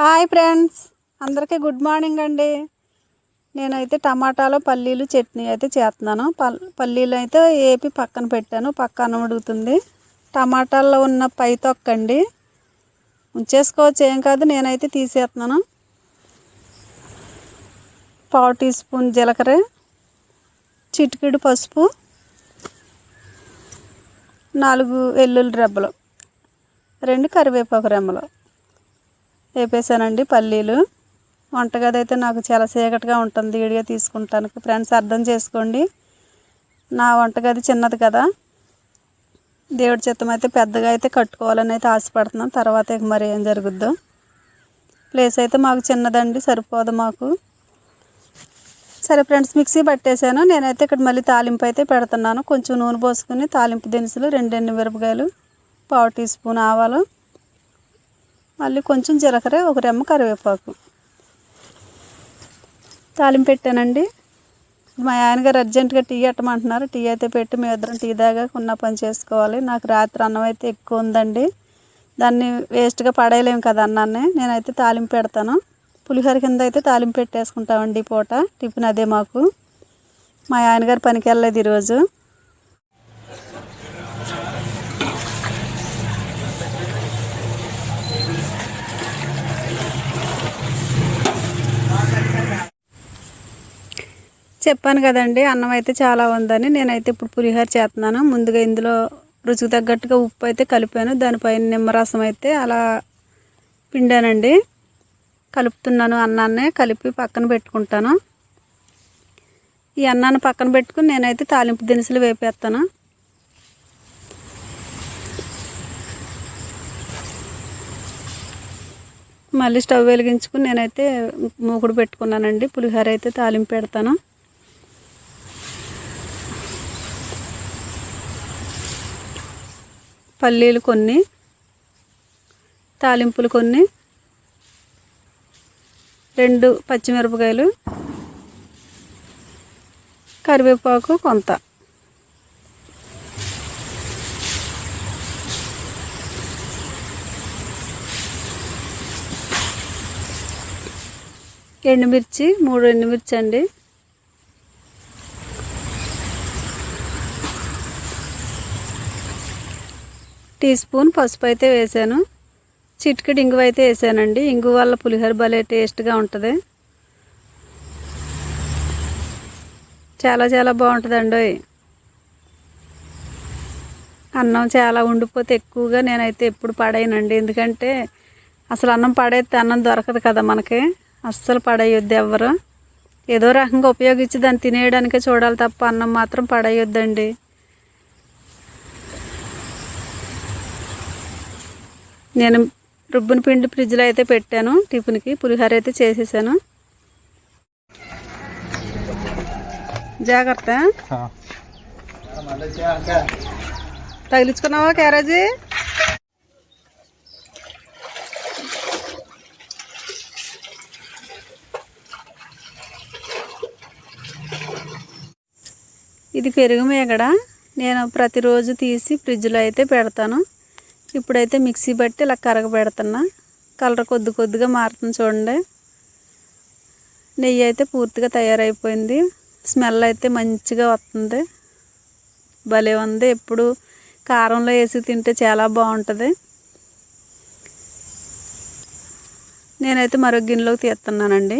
Hi friends. అందరికీ good morning అండి. నేనైతే టమాటాలు పల్లీలు చట్నీ అయితే చేస్తున్నాను. పల్లీలు అయితే ఏపి పక్కన పెట్టాను. పక్కన అన్నం ఉడుకుతుంది టమాటాల్లో ఉన్న పై తొక్కండి. ఉంచేసుకోవచ్చు. ఏం కాదు నేనైతే తీసేస్తున్నాను. పావు టీ స్పూన్ జీలకర్ర చిటికిడు పసుపు నాలుగు వెల్లుల్లి రెబ్బలు రెండు కరివేపాకు రెమ్మలు. వేపేసానండి పల్లీలు. వంటగది అయితే నాకు చాలా చీకటిగా ఉంటుంది. వీడియో తీసుకుంటాను ఫ్రెండ్స్ అర్థం చేసుకోండి. నా వంటగది చిన్నది కదా. దేవుడి చిత్తం అయితే పెద్దగా అయితే కట్టుకోవాలని అయితే ఆశపడుతున్నాం. తర్వాత ఇక మరి ఏం జరుగుద్దో. ప్లేస్ అయితే మాకు చిన్నదండి సరిపోదు మాకు. సరే ఫ్రెండ్స్ మిక్సీ పట్టేశాను. నేనైతే ఇక్కడ మళ్ళీ తాలింపు అయితే పెడుతున్నాను. కొంచెం నూనె పోసుకుని తాలింపు దినుసులు రెండు ఎండు మిరపకాయలు పావు టీ స్పూన్ ఆవాలు మళ్ళీ కొంచెం జీలకర్ర ఒక రెమ్మ కరివేపాకు. తాలింపు పెట్టానండి. మా ఆయనగారు అర్జెంటుగా టీ పెట్టమంటున్నారు. టీ అయితే పెట్టి మేము ఇద్దరం టీ దాకా ఉన్న పని చేసుకోవాలి. నాకు రాత్రి అన్నం అయితే ఎక్కువ ఉందండి. దాన్ని వేస్ట్గా పడేయలేము కదా అన్నాన్ని. నేనైతే తాలింపు పెడతాను. పులిహోర కింద అయితే తాలింపు పెట్టేసుకుంటామండి ఈ పూట. టిఫిన్ అదే మాకు. మా ఆయనగారు పనికి వెళ్ళలేదు ఈరోజు. చెప్పాను కదండి అన్నం అయితే చాలా ఉందని. నేనైతే ఇప్పుడు పులిహోర చేస్తున్నాను. ముందుగా ఇందులో రుచికి తగ్గట్టుగా ఉప్పు అయితే కలిపాను. దానిపైన నిమ్మరసం అయితే అలా పిండానండి. కలుపుతున్నాను అన్నాన్ని కలిపి పక్కన పెట్టుకుంటాను. ఈ అన్నాన్ని పక్కన పెట్టుకుని నేనైతే తాలింపు దినుసులు వేపేస్తాను. మళ్ళీ స్టవ్ వెలిగించుకుని నేనైతే మూకుడు పెట్టుకున్నానండి. పులిహోర అయితే తాలింపు పెడతాను. పల్లీలు కొన్ని తాలింపులు కొన్ని రెండు పచ్చిమిరపకాయలు కరివేపాకు కొంత. ఎండుమిర్చి మూడు ఎండుమిర్చి అండి టీ స్పూన్ పసుపు అయితే వేసాను. చిటికెడు ఇంగువ అయితే వేసానండి. ఇంగు వల్ల పులిహోర భలే టేస్ట్గా ఉంటుంది. చాలా చాలా బాగుంటుందండి అన్నం చాలా ఉండిపోతే ఎక్కువగా నేనైతే ఎప్పుడు పడేయనండి. ఎందుకంటే అసలు అన్నం పడేస్తే అన్నం దొరకదు కదా మనకి. అస్సలు పడేయొద్దు ఎవ్వరు. ఏదో రకంగా ఉపయోగించి దాన్ని తినేయడానికే చూడాలి తప్ప అన్నం మాత్రం పడేయొద్దండి. నేను రుబ్బుని పిండి ఫ్రిడ్జ్లో అయితే పెట్టాను. టిఫిన్కి పులిహోర అయితే చేసేసాను. జాగ్రత్త. తగిలించుకున్నావా క్యారేజీ? ఇది పెరుగు మేగడ. నేను ప్రతిరోజు తీసి ఫ్రిడ్జ్లో అయితే పెడతాను. ఇప్పుడైతే మిక్సీ బట్టి ఇలా కరగబెడుతున్నా. కలర్ కొద్ది కొద్దిగా మారుతుంది చూడండి. నెయ్యి అయితే పూర్తిగా తయారైపోయింది. స్మెల్ అయితే మంచిగా వస్తుంది. భలే ఉంది. ఎప్పుడు కారంలో వేసి తింటే చాలా బాగుంటుంది. నేనైతే మరో గిన్నెలోకి తీస్తున్నానండి.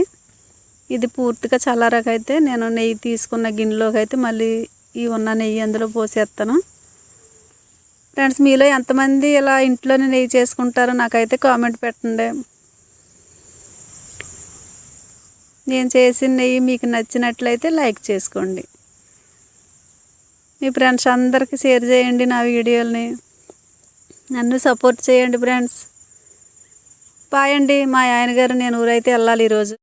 ఇది పూర్తిగా చల్లారకైతే నేను నెయ్యి తీసుకున్న గిన్నెలోకి అయితే మళ్ళీ ఈ ఉన్న నెయ్యి అందులో పోసేస్తాను. ఫ్రెండ్స్ మీలో ఎంతమంది ఇలా ఇంట్లోనే నెయ్యి చేసుకుంటారో నాకైతే కామెంట్ పెట్టండి. నేను చేసిన నెయ్యి మీకు నచ్చినట్లయితే లైక్ చేసుకోండి. మీ ఫ్రెండ్స్ అందరికీ షేర్ చేయండి నా వీడియోని నన్ను సపోర్ట్ చేయండి ఫ్రెండ్స్ బాయ్ అండి. మా ఆయన గారు నేను ఊరైతే వెళ్ళాలి ఈరోజు.